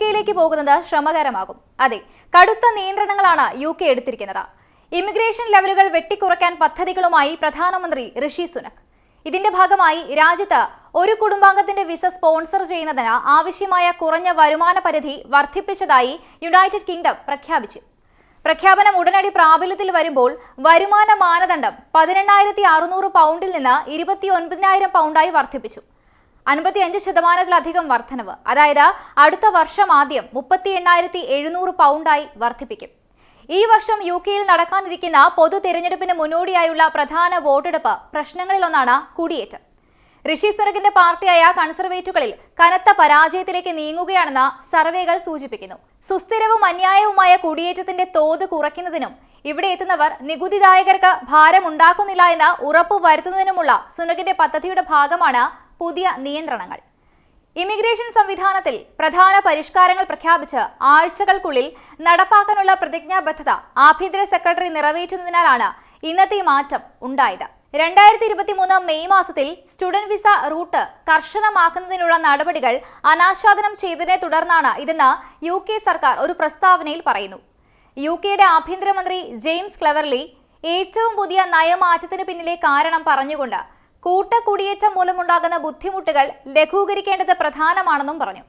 കെയിലേക്ക് പോകുന്നത് ശ്രമകരമാകും. അതെ കടുത്ത നിയന്ത്രണങ്ങളാണ് യു കെ എടുത്തിരിക്കുന്നത്. ഇമിഗ്രേഷൻ ലെവലുകൾ വെട്ടിക്കുറയ്ക്കാൻ പദ്ധതികളുമായി പ്രധാനമന്ത്രി ഋഷി സുനക്. ഇതിന്റെ ഭാഗമായി രാജ്യത്ത് ഒരു കുടുംബാംഗത്തിന്റെ വിസ സ്പോൺസർ ചെയ്യുന്നതിന് ആവശ്യമായ കുറഞ്ഞ വരുമാന പരിധി വർദ്ധിപ്പിച്ചതായി യുണൈറ്റഡ് കിങ്ഡം പ്രഖ്യാപിച്ചു. പ്രഖ്യാപനം ഉടനടി പ്രാബല്യത്തിൽ വരുമ്പോൾ വരുമാന മാനദണ്ഡം പതിനെണ്ണായിരത്തി അറുന്നൂറ് പൗണ്ടിൽ നിന്ന് ഇരുപത്തി ഒൻപതിനായിരം പൗണ്ടായി വർദ്ധിപ്പിച്ചു. അൻപത്തിയഞ്ച് ശതമാനത്തിലധികം വർധനവ്. അതായത് അടുത്ത വർഷം ആദ്യം മുപ്പത്തി എണ്ണായിരത്തി എഴുന്നൂറ് പൗണ്ടായി വർദ്ധിപ്പിക്കും ഈ വർഷം യു കെയിൽ നടക്കാനിരിക്കുന്ന പൊതു തിരഞ്ഞെടുപ്പിന് മുന്നോടിയായുള്ള പ്രധാന വോട്ടെടുപ്പ് പ്രശ്നങ്ങളിലൊന്നാണ് കുടിയേറ്റം. ഋഷി സുനകിന്റെ പാർട്ടിയായ കൺസർവേറ്റുകളിൽ കനത്ത പരാജയത്തിലേക്ക് നീങ്ങുകയാണെന്ന് സർവേകൾ സൂചിപ്പിക്കുന്നു. സുസ്ഥിരവും അന്യായവുമായ കുടിയേറ്റത്തിന്റെ തോത് കുറയ്ക്കുന്നതിനും ഇവിടെ എത്തുന്നവർ നികുതിദായകർക്ക് ഭാരമുണ്ടാക്കുന്നില്ല എന്ന് ഉറപ്പു വരുത്തുന്നതിനുമുള്ള സുനകിന്റെ പദ്ധതിയുടെ ഭാഗമാണ് പുതിയ നിയന്ത്രണങ്ങൾ. ഇമിഗ്രേഷൻ സംവിധാനത്തിൽ പ്രധാന പരിഷ്കാരങ്ങൾ പ്രഖ്യാപിച്ച് ആഴ്ചകൾക്കുള്ളിൽ നടപ്പാക്കാനുള്ള പ്രതിജ്ഞാബദ്ധത ആഭ്യന്തര സെക്രട്ടറി നിറവേറ്റുന്നതിനാലാണ് ഇന്നത്തെ മാറ്റം ഉണ്ടായത്. രണ്ടായിരത്തി ഇരുപത്തി മൂന്ന് മെയ് മാസത്തിൽ സ്റ്റുഡന്റ് വിസ റൂട്ട് കർശനമാക്കുന്നതിനുള്ള നടപടികൾ അനാച്ഛാദനം ചെയ്തതിനെ തുടർന്നാണ് ഇതെന്ന് യു കെ സർക്കാർ ഒരു പ്രസ്താവനയിൽ പറയുന്നു. യു കെയുടെ ആഭ്യന്തരമന്ത്രി ജെയിംസ് ക്ലെവർലി ഏറ്റവും പുതിയ നയമാറ്റത്തിന് പിന്നിലെ കാരണം പറഞ്ഞുകൊണ്ട് കൂട്ടക്കുടിയേറ്റം മൂലമുണ്ടാകുന്ന ബുദ്ധിമുട്ടുകൾ ലഘൂകരിക്കേണ്ടത് പ്രധാനമാണെന്നും പറഞ്ഞു.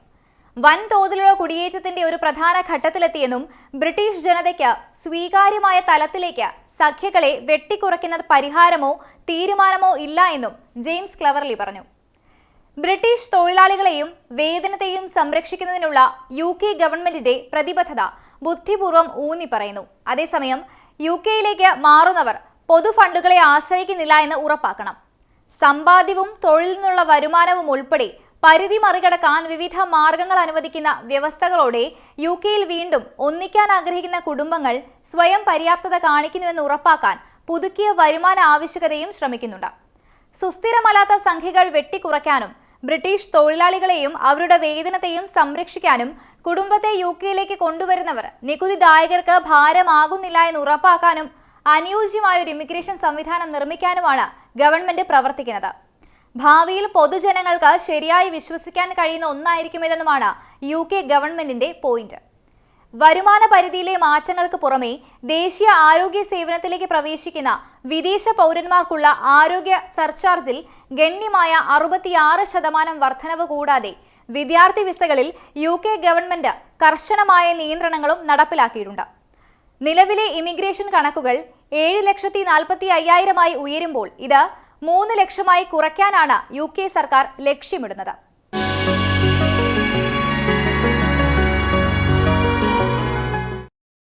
വൻതോതിലുള്ള കുടിയേറ്റത്തിന്റെ ഒരു പ്രധാന ഘട്ടത്തിലെത്തിയെന്നും ബ്രിട്ടീഷ് ജനതയ്ക്ക് സ്വീകാര്യമായ തലത്തിലേക്ക് സഖ്യകളെ വെട്ടിക്കുറയ്ക്കുന്ന പരിഹാരമോ തീരുമാനമോ ഇല്ല എന്നും ജെയിംസ് ക്ലവർലി പറഞ്ഞു. ബ്രിട്ടീഷ് തൊഴിലാളികളെയും വേതനത്തെയും സംരക്ഷിക്കുന്നതിനുള്ള യു കെ ഗവൺമെന്റിന്റെ പ്രതിബദ്ധത ബുദ്ധിപൂർവം ഊന്നി പറയുന്നു. അതേസമയം യു കെയിലേക്ക് മാറുന്നവർ പൊതുഫണ്ടുകളെ ആശ്രയിക്കുന്നില്ല എന്ന് ഉറപ്പാക്കണം. സമ്പാദ്യവും തൊഴിൽ നിന്നുള്ള വരുമാനവും ഉൾപ്പെടെ പരിധി മറികടക്കാൻ വിവിധ മാർഗങ്ങൾ അനുവദിക്കുന്ന വ്യവസ്ഥകളോടെ യു കെയിൽ വീണ്ടും ഒന്നിക്കാൻ ആഗ്രഹിക്കുന്ന കുടുംബങ്ങൾ സ്വയം പര്യാപ്തത കാണിക്കുന്നുവെന്ന് ഉറപ്പാക്കാൻ പുതുക്കിയ വരുമാന ആവശ്യകതയും ശ്രമിക്കുന്നുണ്ട്. സുസ്ഥിരമല്ലാത്ത സംഖ്യകൾ വെട്ടിക്കുറയ്ക്കാനും ബ്രിട്ടീഷ് തൊഴിലാളികളെയും അവരുടെ വേതനത്തെയും സംരക്ഷിക്കാനും കുടുംബത്തെ യു കെയിലേക്ക് കൊണ്ടുവരുന്നവർ നികുതിദായകർക്ക് ഭാരമാകുന്നില്ല എന്ന് ഉറപ്പാക്കാനും അനുയോജ്യമായ ഒരു ഇമിഗ്രേഷൻ സംവിധാനം നിർമ്മിക്കാനുമാണ് ഗവൺമെന്റ് പ്രവർത്തിക്കുന്നത്. ഭാവിയിൽ പൊതുജനങ്ങൾക്ക് ശരിയായി വിശ്വസിക്കാൻ കഴിയുന്ന ഒന്നായിരിക്കും ഇതെന്നുമാണ് യു കെ ഗവൺമെന്റിന്റെ പോയിന്റ്. വരുമാന പരിധിയിലെ മാറ്റങ്ങൾക്ക് പുറമെ ദേശീയ ആരോഗ്യ സേവനത്തിലേക്ക് പ്രവേശിക്കുന്ന വിദേശ പൗരന്മാർക്കുള്ള ആരോഗ്യ സർചാർജിൽ ഗണ്യമായ അറുപത്തിയാറ് ശതമാനം വർധനവ് കൂടാതെ വിദ്യാർത്ഥി വിസകളിൽ യു കെ ഗവൺമെന്റ് കർശനമായ നിയന്ത്രണങ്ങളും നടപ്പിലാക്കിയിട്ടുണ്ട്. നിലവിലെ ഇമിഗ്രേഷൻ കണക്കുകൾ ഏഴ് ലക്ഷത്തി നാൽപ്പത്തി അയ്യായിരമായി ഉയരുമ്പോൾ ഇത് മൂന്ന് ലക്ഷമായി കുറയ്ക്കാനാണ് യു കെ സർക്കാർ ലക്ഷ്യമിടുന്നത്.